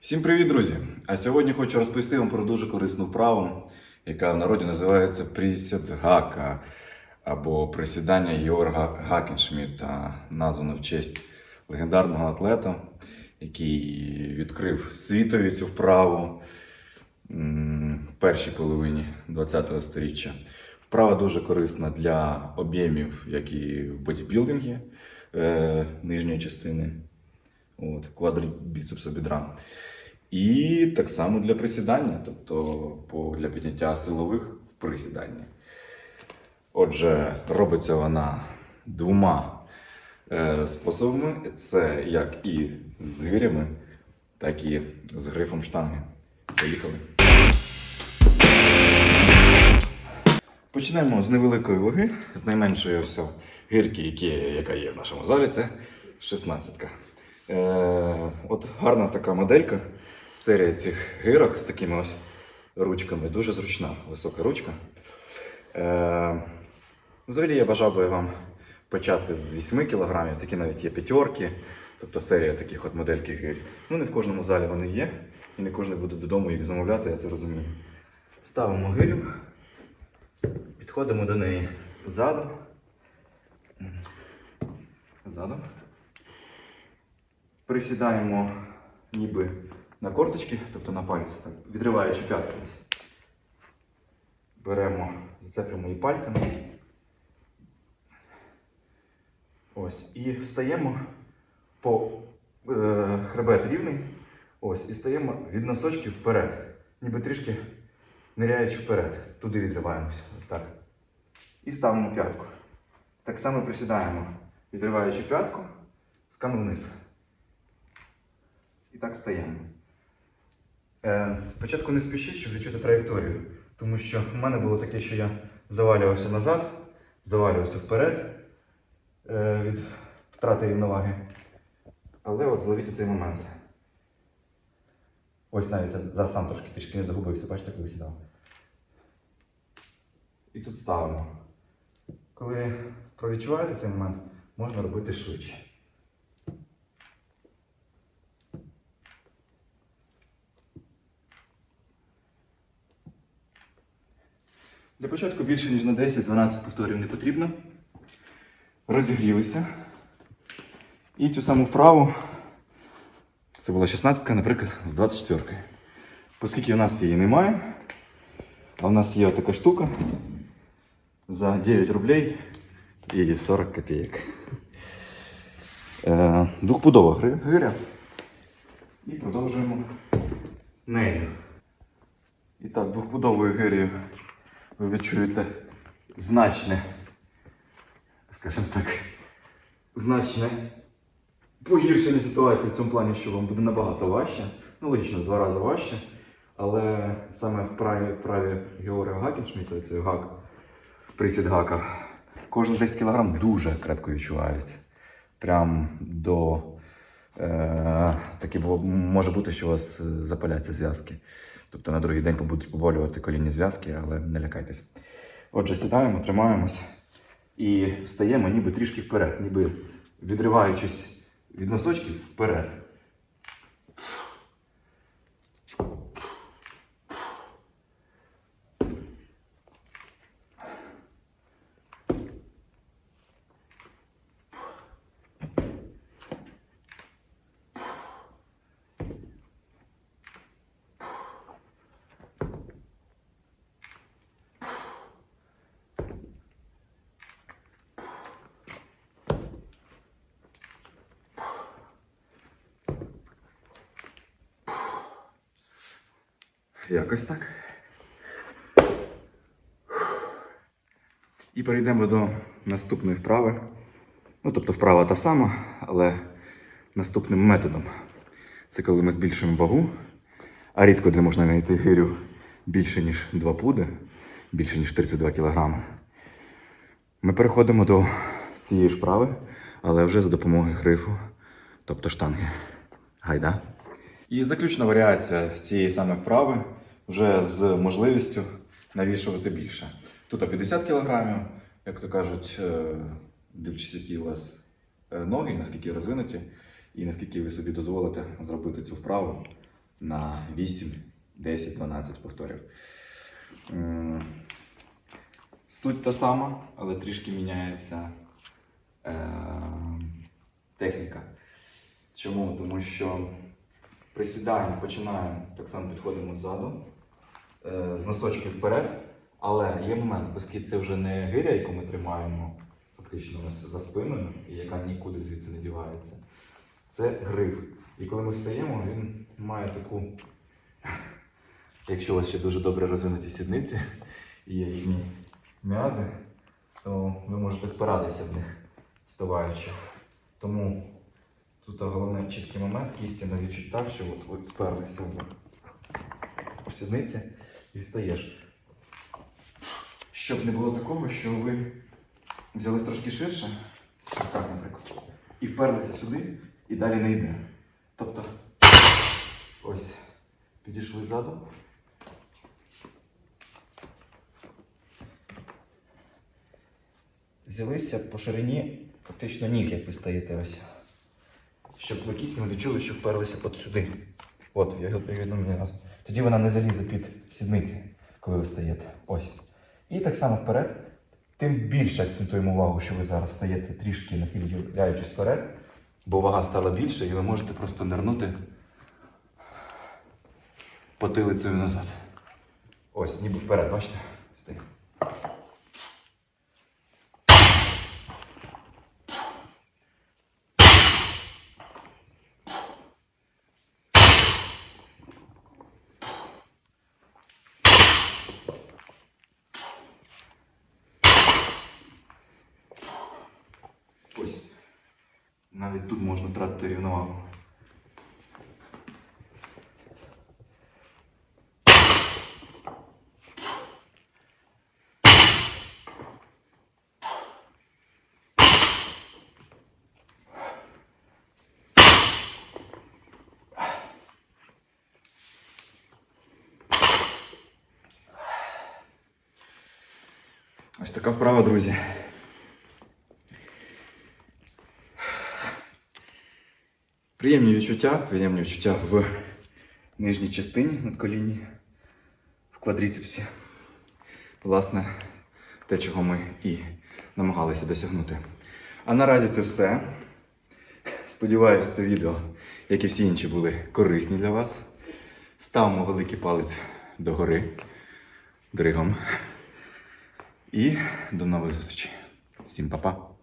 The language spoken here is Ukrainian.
Всім привіт, друзі! А сьогодні хочу розповісти вам про дуже корисну вправу, яка в народі називається присід гака або присідання Георга Гакеншміта, названо в честь легендарного атлета, який відкрив світові цю вправу в першій половині ХХ століття. Вправа дуже корисна для об'ємів, як і в бодібілдингі е, нижньої частини, от, квадрібіцепса бідра. І так само для присідання, тобто для підняття силових в присіданні. Отже, робиться вона двома е, способами: це як і з гирями, так і з грифом штанги. Поїхали. Почнемо з невеликої ваги, з найменшої ось гирки, які, яка є в нашому залі, це 16. Е, от гарна така моделька. Серія цих гирок з такими ось ручками. Дуже зручна, висока ручка. Е, взагалі я бажав би вам почати з 8 кг, такі навіть є п'ятерки, тобто серія таких от модельки гир. Ну не в кожному залі вони є, і не кожен буде додому їх замовляти, я це розумію. Ставимо гирю. Підходимо до неї задом. Задом. Присідаємо ніби на корточки, тобто на пальці, так, відриваючи п'ятки. Беремо, зацеплюємо її пальцями. Ось. І встаємо по е, хребет рівний. Ось, і стаємо від носочків вперед. Ніби трішки ниряючи вперед. Туди відриваємося. Так. І ставимо п'ятку. Так само присідаємо, відриваючи п'ятку, скану вниз. І так стаємо. Е, спочатку не спішіть, щоб відчути траєкторію, тому що в мене було таке, що я завалювався назад, завалювався вперед е, від втрати рівноваги. Але от зловіть цей момент. Ось навіть я сам трошки трішки не загубився, бачите, коли сідав. І тут ставимо. Коли провідчуваєте цей момент, можна робити швидше. Для початку більше, ніж на 10-12 повторів не потрібно. Розігрілися. І цю саму вправу, це була 16, наприклад, з 24. Оскільки в нас її немає, а в нас є така штука за 9 рублей і 40 копійок. Е, Двохпудова гри- гиря. І продовжуємо нею. І так, двохпудовою гирею ви відчуєте значне, скажімо так, значне Погіршення ситуації в цьому плані, що вам буде набагато важче. Ну, логічно, в два рази важче. Але саме в праві, праві Георга Гакеншміта, цей гак, присід гака, кожен 10 кг дуже крепко відчувається. Прям до. Е, таке може бути, що у вас запаляться зв'язки. Тобто на другий день будуть поболювати колінні зв'язки, але не лякайтеся. Отже, сідаємо, тримаємось і встаємо ніби трішки вперед, ніби відриваючись від носочків вперед. Якось так. І перейдемо до наступної вправи. Ну, тобто вправа та сама, але наступним методом. Це коли ми збільшуємо вагу, а рідко де можна знайти гирю більше, ніж 2 пуди, більше, ніж 32 кг. Ми переходимо до цієї ж вправи, але вже за допомогою грифу, тобто штанги. Гайда. І заключна варіація цієї саме вправи вже з можливістю навішувати більше. Тут 50 кг, як то кажуть, е, дивлячись, який у вас е, ноги, наскільки розвинуті, і наскільки ви собі дозволите зробити цю вправу на 8, 10, 12 повторів. Суть та сама, але трішки міняється е, техніка. Чому? Тому що присідаємо, починаємо, так само підходимо ззаду, е, з носочків вперед. Але є момент, оскільки це вже не гиря, яку ми тримаємо фактично за спиною, і яка нікуди звідси не дівається. Це гриф. І коли ми встаємо, він має таку, якщо у вас ще дуже добре розвинуті сідниці і є їхні м'язи, то ви можете впиратися в них, вставаючи. Тому тут головний чіткий момент, кісті на відчуттях, що от вперлися в сідниці і встаєш. Щоб не було такого, що ви взялись трошки ширше, так, наприклад, і вперлися сюди, і далі не йде. Тобто, ось, підійшли ззаду. Взялися по ширині фактично ніг, як ви стоїте ось. Щоб ви кістями відчули, що вперлися от сюди. От, я відомий раз. Тоді вона не залізе під сідниці, коли ви стаєте. Ось. І так само вперед. Тим більше акцентуємо увагу, що ви зараз стаєте трішки нахиляючись вперед, бо вага стала більше, і ви можете просто нирнути потилицею назад. Ось, ніби вперед, бачите? Стою. Навіть тут можна втратити рівновагу. Ось така вправа, друзі. Приємні відчуття, приємні відчуття в нижній частині надколінні, в квадріцепсі. Власне, те, чого ми і намагалися досягнути. А наразі це все. Сподіваюсь, це відео, як і всі інші, були корисні для вас. Ставимо великий палець догори дригом. І до нових зустрічей. Всім па-па.